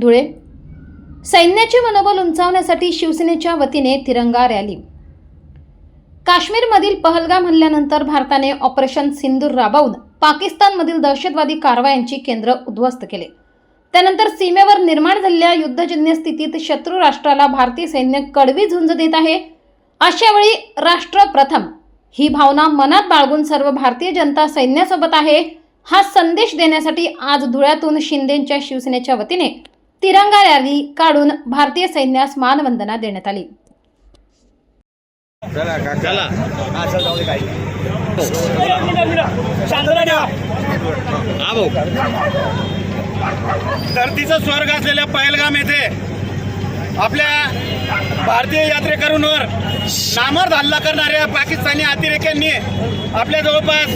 धुळे. सैन्याचे मनोबल उंचावण्यासाठी शिवसेनेच्या वतीने तिरंगा रॅली. काश्मीरमधील पहलगाम हल्ल्यानंतर भारताने ऑपरेशन सिंदूर राबवून पाकिस्तानमधील दहशतवादी कारवायांची केंद्र उद्ध्वस्त केले. त्यानंतर सीमेवर निर्माण झालेल्या युद्धजन्य स्थितीत शत्रू राष्ट्राला भारतीय सैन्य कडवी झुंज देत आहे. अशा वेळी राष्ट्र प्रथम. ही भावना मनात बाळगून सर्व भारतीय जनता सैन्यासोबत आहे. हा संदेश देण्यासाठी आज धुळ्यातून शिंदेच्या शिवसेनेच्या वतीने तिरंगा रॅली काढून भारतीय सैन्यास मानवंदना देण्यात आली. चला काका. चला. हा चल जाऊ दे काही हा भाऊ. धरतीचं स्वर्ग असलेल्या पहलगाम येथे आपल्या भारतीय यात्रेकरूंवर नामर्द हल्ला करणाऱ्या पाकिस्तानी अतिरेक्यांनी आपल्या जवळपास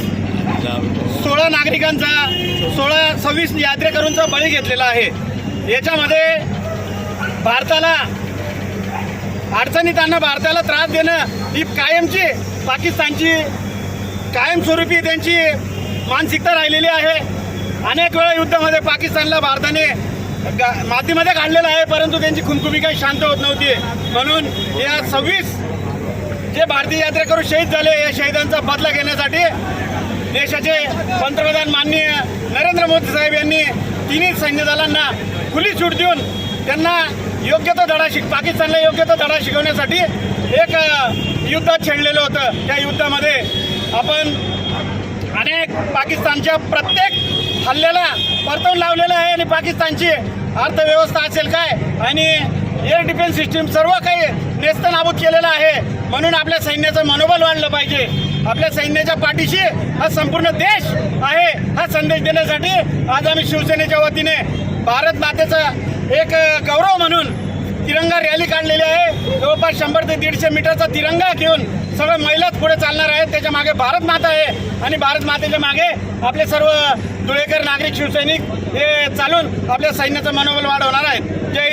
सोळा नागरिकांचा सोळा सव्वीस यात्रेकरूंचा बळी घेतलेला आहे. याच्यामध्ये भारताला अडचणीत आणणं भारताला त्रास देणं ही कायमची पाकिस्तानची कायमस्वरूपी त्यांची मानसिकता राहिलेली आहे. अनेक वेळा युद्धामध्ये पाकिस्तानला भारताने गा- मातीमध्ये काढलेलं आहे परंतु त्यांची खुमखुमी काही शांत होत नव्हती. म्हणून या सव्वीस जे भारतीय यात्रेकरू शहीद झाले या शहीदांचा बदला घेण्यासाठी देशाचे पंतप्रधान माननीय नरेंद्र मोदी साहेब यांनी तिन्ही सैन्य दलांना खुली सूट देऊन त्यांना योग्य तो धडा शिक पाकिस्तानला योग्य तो धडा शिकवण्यासाठी एक युद्ध छेडलेलं होतं. त्या युद्धामध्ये आपण अनेक पाकिस्तानच्या प्रत्येक हल्ल्याला परतवून लावलेलं आहे आणि पाकिस्तानची अर्थव्यवस्था असेल काय? आणि एअर डिफेन्स सिस्टीम सर्व काही नेस्तनाबूत केलेलं आहे. म्हणून आपल्या सैन्याचं मनोबल वाढलं पाहिजे. आपल्या सैन्याच्या पाठीशी हा संपूर्ण देश आहे हा संदेश देण्यासाठी आज आम्ही शिवसेनेच्या वतीने भारत मातेचा एक गौरव म्हणून तिरंगा रॅली काढलेली आहे. जवळपास शंभर ते दीडशे मीटरचा तिरंगा घेऊन सगळं महिलाच पुढे चालणार आहेत. त्याच्यामागे भारत माता आहे आणि भारत मातेच्या मागे आपले सर्व धुळेकर नागरिक शिवसैनिक हे चालून आपल्या सैन्याचं मनोबल वाढवणार आहेत. जय